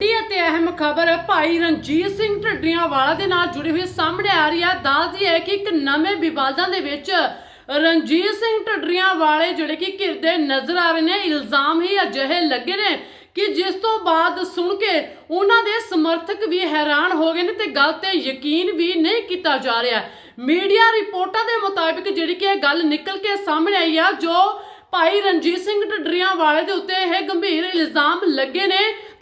ਵੱਡੀ ਅਤੇ ਅਹਿਮ ਖਬਰ, ਭਾਈ ਰਣਜੀਤ ਸਿੰਘ ਢੱਡਰੀਆਂ ਵਾਲਾ ਦੇ ਨਾਲ ਜੁੜੀ ਹੋਈ ਸਾਹਮਣੇ ਆ ਰਹੀ ਹੈ ਦੱਸਦੀ ਹੈ ਕਿ ਇੱਕ ਨਵੇਂ ਵਿਵਾਦਾਂ ਦੇ ਵਿੱਚ ਰਣਜੀਤ ਸਿੰਘ ਢੱਡਰੀਆਂ ਵਾਲੇ ਜਿਹੜੇ ਕਿ ਘਿਰਦੇ ਨਜ਼ਰ ਆ ਰਹੇ ਨੇ, ਇਲਜ਼ਾਮ ਹੀ ਅਜਿਹੇ ਲੱਗੇ ਨੇ ਕਿ ਜਿਸ ਤੋਂ ਬਾਅਦ ਸੁਣ ਕੇ ਉਹਨਾਂ ਦੇ ਸਮਰਥਕ ਵੀ ਹੈਰਾਨ ਹੋ ਗਏ ਨੇ ਤੇ ਗੱਲ ਤੇ ਯਕੀਨ ਵੀ ਨਹੀਂ ਕੀਤਾ ਜਾ ਰਿਹਾ। ਮੀਡੀਆ ਰਿਪੋਰਟਾਂ ਦੇ ਮੁਤਾਬਿਕ ਜਿਹੜੀ ਕਿ ਇਹ ਗੱਲ ਨਿਕਲ ਕੇ ਸਾਹਮਣੇ ਆਈ ਆ, ਜੋ ਭਾਈ ਰਣਜੀਤ ਸਿੰਘ ਢੱਡਰੀਆਂ ਵਾਲੇ ਦੇ ਉੱਤੇ ਇਹ ਗੰਭੀਰ ਇਲਜ਼ਾਮ ਲੱਗੇ ਨੇ।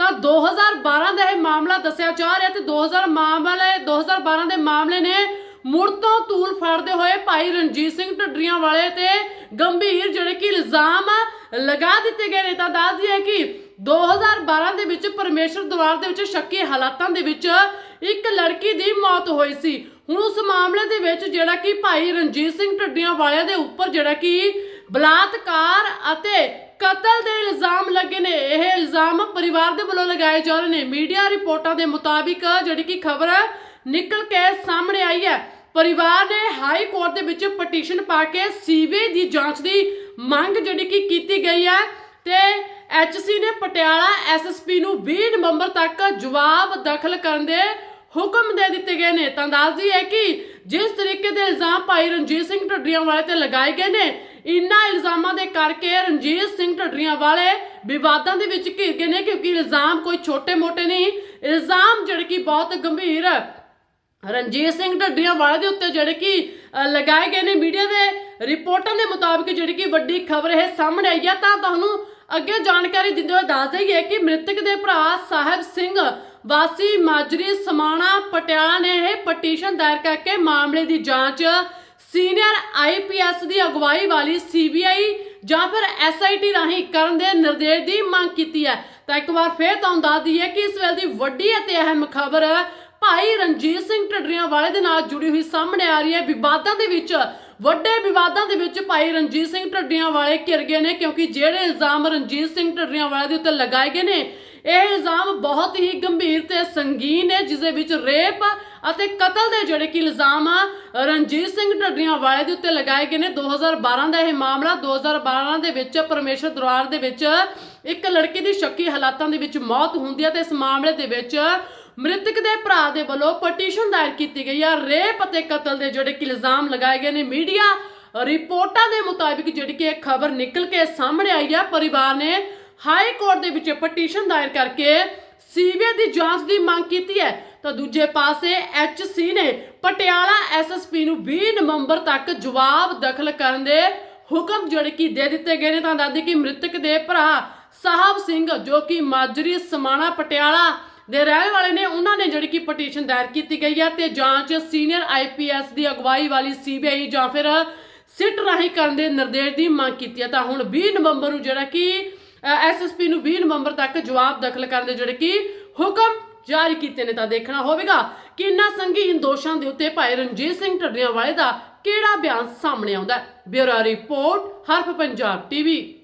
ਤਾਂ 2012 ਦਾ ਇਹ ਮਾਮਲਾ ਦੱਸਿਆ ਜਾ ਰਿਹਾ ਤੇ 2000 ਮਾਮਲੇ 2012 ਦੇ ਮਾਮਲੇ ਨੇ ਮੁੜ ਤੋਂ ਤੂਲ ਫੜਦੇ ਹੋਏ ਭਾਈ ਰਣਜੀਤ ਸਿੰਘ ਢੱਡਰੀਆਂ ਵਾਲੇ ਤੇ ਗੰਭੀਰ ਜਿਹੜੇ ਕਿ ਇਲਜ਼ਾਮ ਲਗਾ ਦਿੱਤੇ ਗਏ ਨੇ। ਤਾਂ ਦੱਸ ਦਈਏ ਕਿ 2012 ਦੇ ਵਿੱਚ ਪਰਮੇਸ਼ਰ ਦਰਬਾਰ ਦੇ ਵਿੱਚ ਸ਼ੱਕੀ ਹਾਲਾਤਾਂ ਦੇ ਵਿੱਚ ਇੱਕ ਲੜਕੀ ਦੀ ਮੌਤ ਹੋਈ ਸੀ। ਹੁਣ ਉਸ ਮਾਮਲੇ ਦੇ ਵਿੱਚ ਜਿਹੜਾ ਕਿ ਭਾਈ ਰਣਜੀਤ ਸਿੰਘ ਢੱਡੀਆਂ ਵਾਲਿਆਂ ਦੇ ਉੱਪਰ ਜਿਹੜਾ ਕਿ ਬਲਾਤਕਾਰ ਅਤੇ ਕਤਲ ਦੇ ਇਲਜ਼ਾਮ ਲੱਗੇ ਨੇ। ਇਹ ਇਲਜ਼ਾਮ ਪਰਿਵਾਰ ਦੇ ਵੱਲੋਂ ਲਗਾਏ ਜਾ ਰਹੇ ਨੇ। ਮੀਡੀਆ ਰਿਪੋਰਟਾਂ ਦੇ ਮੁਤਾਬਿਕ ਜਿਹੜੀ ਕਿ ਖਬਰ ਨਿਕਲ ਕੇ ਸਾਹਮਣੇ ਆਈ ਹੈ। ਪਰਿਵਾਰ ਨੇ ਹਾਈ ਕੋਰਟ ਦੇ ਵਿੱਚ ਪਟੀਸ਼ਨ ਪਾ ਕੇ ਸੀਵੇ ਦੀ ਜਾਂਚ ਦੀ ਮੰਗ ਜਿਹੜੀ ਕਿ ਕੀਤੀ ਗਈ ਹੈ ਤੇ ਐਚਸੀ ਨੇ ਪਟਿਆਲਾ ਐਸਐਸਪੀ ਨੂੰ 20 ਨਵੰਬਰ ਤੱਕ ਜਵਾਬ ਦਾਖਲ ਕਰਨ ਦੇ ਹੁਕਮ ਦੇ ਦਿੱਤੇ ਗਏ ਨੇ। ਤਾਂ ਦੱਸਦੀ ਹੈ ਕਿ ਜਿਸ ਤਰੀਕੇ ਦੇ ਇਲਜ਼ਾਮ ਭਾਈ ਰਣਜੀਤ ਸਿੰਘ ਢੱਡਰੀਆਂ ਵਾਲੇ ਤੇ ਲਗਾਏ ਗਏ ਨੇ ਇਨ੍ਹਾਂ ਇਲਜ਼ਾਮਾਂ ਦੇ ਕਰਕੇ ਰਣਜੀਤ ਸਿੰਘ ਢੱਡਰੀਆਂ ਵਾਲੇ ਵਿਵਾਦਾਂ ਦੇ ਵਿੱਚ ਘਿਰ ਗਏ ਨੇ, ਕਿਉਂਕਿ ਇਲਜ਼ਾਮ ਕੋਈ ਛੋਟੇ-ਮੋਟੇ ਨਹੀਂ। ਇਲਜ਼ਾਮ ਜਿਹੜੇ ਕਿ ਬਹੁਤ ਗੰਭੀਰ ਰਣਜੀਤ ਸਿੰਘ ਢੱਡਰੀਆਂ ਵਾਲੇ ਦੇ ਉੱਤੇ ਜਿਹੜੇ ਕਿ ਲਗਾਏ ਗਏ ਨੇ ਮੀਡੀਆ ਦੇ ਰਿਪੋਰਟਾਂ ਦੇ ਮੁਤਾਬਿਕ ਜਿਹੜੀ ਕਿ ਵੱਡੀ ਖਬਰ ਇਹ ਸਾਹਮਣੇ ਆਈ ਹੈ। ਤਾਂ ਤੁਹਾਨੂੰ ਅੱਗੇ ਜਾਣਕਾਰੀ ਦਿੰਦੇ ਹੋਏ ਦੱਸ ਦਈਏ ਕਿ ਮ੍ਰਿਤਕ ਦੇ ਭਰਾ ਸਾਹਿਬ ਸਿੰਘ ਵਾਸੀ ਮਾਜਰੀ ਸਮਾਣਾ ਪਟਿਆਲਾ ਨੇ ਇਹ ਪਟੀਸ਼ਨ ਦਾਇਰ ਕਰਕੇ ਮਾਮਲੇ ਦੀ ਜਾਂਚ ਸੀਨੀਅਰ ਆਈਪੀਐਸ ਦੀ ਅਗਵਾਈ ਵਾਲੀ ਸੀਬੀਆਈ ਜਾਂ ਫਿਰ ਐਸਆਈਟੀ ਰਾਹੀਂ ਕਰਨ ਦੇ ਨਿਰਦੇਸ਼ ਦੀ ਮੰਗ ਕੀਤੀ ਹੈ। ਤਾਂ ਇੱਕ ਵਾਰ ਫੇਰ ਤੁਹਾਨੂੰ ਦੱਸ ਦਈਏ ਕਿ ਇਸ ਵੇਲੇ ਦੀ ਵੱਡੀ ਅਤੇ ਅਹਿਮ ਖਬਰ ਭਾਈ ਰਣਜੀਤ ਸਿੰਘ ਢੱਡਰੀਆਂ ਵਾਲੇ ਦੇ ਨਾਲ ਜੁੜੀ ਹੋਈ ਸਾਹਮਣੇ ਆ ਰਹੀ ਹੈ। ਵਿਵਾਦਾਂ ਦੇ ਵਿੱਚ, ਵੱਡੇ ਵਿਵਾਦਾਂ ਦੇ ਵਿੱਚ ਭਾਈ ਰਣਜੀਤ ਸਿੰਘ ਢੱਡਰੀਆਂ ਵਾਲੇ ਘਿਰ ਗਏ ਨੇ ਕਿਉਂਕਿ ਜਿਹੜੇ ਇਲਜ਼ਾਮ ਰਣਜੀਤ ਸਿੰਘ ਢੱਡਰੀਆਂ ਵਾਲੇ ਦੇ ਉੱਤੇ ਲਗਾਏ ਗਏ ਨੇ, ਇਹ ਇਲਜ਼ਾਮ ਬਹੁਤ ਹੀ ਗੰਭੀਰ ਤੇ ਸੰਗੀਨ ਹੈ ਜਿਸ ਦੇ ਵਿੱਚ ਰੇਪ ਅਤੇ ਕਤਲ ਦੇ ਜਿਹੜੇ ਕਿ ਇਲਜ਼ਾਮ ਆ, ਰਣਜੀਤ ਸਿੰਘ ਢੱਡਰੀਆਂ ਵਾਲੇ ਦੇ ਉੱਤੇ ਲਗਾਏ ਗਏ ਨੇ। 2012 ਦਾ ਇਹ ਮਾਮਲਾ 2012 ਦੇ ਵਿੱਚ ਪਰਮੇਸ਼ਰ ਦਰਬਾਰ ਦੇ ਵਿੱਚ ਇੱਕ ਲੜਕੀ ਦੀ ਸ਼ੱਕੀ ਹਾਲਾਤਾਂ ਦੇ ਵਿੱਚ ਮੌਤ ਹੁੰਦੀ ਹੈ ਤੇ ਇਸ ਮਾਮਲੇ ਦੇ ਵਿੱਚ ਮ੍ਰਿਤਕ ਦੇ ਭਰਾ ਦੇ ਵੱਲੋਂ ਪਟੀਸ਼ਨ ਦਾਇਰ ਕੀਤੀ ਗਈ ਆ। ਰੇਪ ਅਤੇ ਕਤਲ ਦੇ ਜਿਹੜੇ ਕਿ ਇਲਜ਼ਾਮ ਲਗਾਏ ਗਏ ਨੇ। ਮੀਡੀਆ ਰਿਪੋਰਟਾਂ ਦੇ ਮੁਤਾਬਿਕ ਜਿਹੜੀ ਕਿ ਇਹ ਖਬਰ ਨਿਕਲ ਕੇ ਸਾਹਮਣੇ ਆਈ ਆ। ਪਰਿਵਾਰ ਨੇ ਹਾਈ ਕੋਰਟ ਦੇ ਵਿੱਚ ਪਟੀਸ਼ਨ ਦਾਇਰ ਕਰਕੇ ਸੀਬੀਆਈ ਦੀ ਜਾਂਚ ਦੀ ਮੰਗ ਕੀਤੀ ਹੈ। ਤਾਂ ਦੂਜੇ ਪਾਸੇ ਐਚਸੀ ਨੇ ਪਟਿਆਲਾ ਐਸਐਸਪੀ ਨੂੰ 20 ਨਵੰਬਰ ਤੱਕ ਜਵਾਬ ਦਖਲ ਕਰਨ ਦੇ ਹੁਕਮ ਜਿਹੜੇ ਕਿ ਦੇ ਦਿੱਤੇ ਗਏ ਨੇ। ਤਾਂ ਦੱਸਦੀ ਕਿ ਮ੍ਰਿਤਕ ਦੇ ਭਰਾ ਸਾਹਿਬ ਸਿੰਘ, ਜੋ ਕਿ ਮਾਜਰੀ ਸਮਾਣਾ ਪਟਿਆਲਾ ਦੇ ਰਹਿਣ ਵਾਲੇ ਨੇ, ਉਹਨਾਂ ਨੇ ਜਿਹੜੀ ਕਿ ਪਟੀਸ਼ਨ ਦਾਇਰ ਕੀਤੀ ਗਈ ਹੈ ਤੇ ਜਾਂਚ ਸੀਨੀਅਰ ਆਈਪੀਐਸ ਦੀ ਅਗਵਾਈ ਵਾਲੀ ਸੀਬੀਆਈ ਜਾਂ ਫਿਰ ਸਿਟ ਰਾਹੀਂ ਕਰਨ ਦੇ ਨਿਰਦੇਸ਼ ਦੀ ਮੰਗ ਕੀਤੀ ਹੈ ਤਾਂ ਹੁਣ 20 ਨਵੰਬਰ ਨੂੰ ਜਿਹੜਾ ਕਿ ਐਸਐਸਪੀ ਨੂੰ 20 ਨਵੰਬਰ ਤੱਕ ਜਵਾਬ ਦਖਲ ਕਰਨ ਦੇ ਜਿਹੜੇ ਕਿ ਹੁਕਮ ਜਾਰੀ ਕੀਤੇ ਨੇ ਤਾਂ ਦੇਖਣਾ ਹੋਵੇਗਾ ਕਿ ਇਨ੍ਹਾਂ ਸੰਗੀਨ ਦੋਸ਼ਾਂ ਦੇ ਉੱਤੇ ਭਾਈ ਰਣਜੀਤ ਸਿੰਘ ਢੱਡਰੀਆਂ ਵਾਲੇ ਦਾ ਕਿਹੜਾ ਬਿਆਨ ਸਾਹਮਣੇ ਆਉਂਦਾ ਹੈ? Bureau report, Haraf Punjab TV.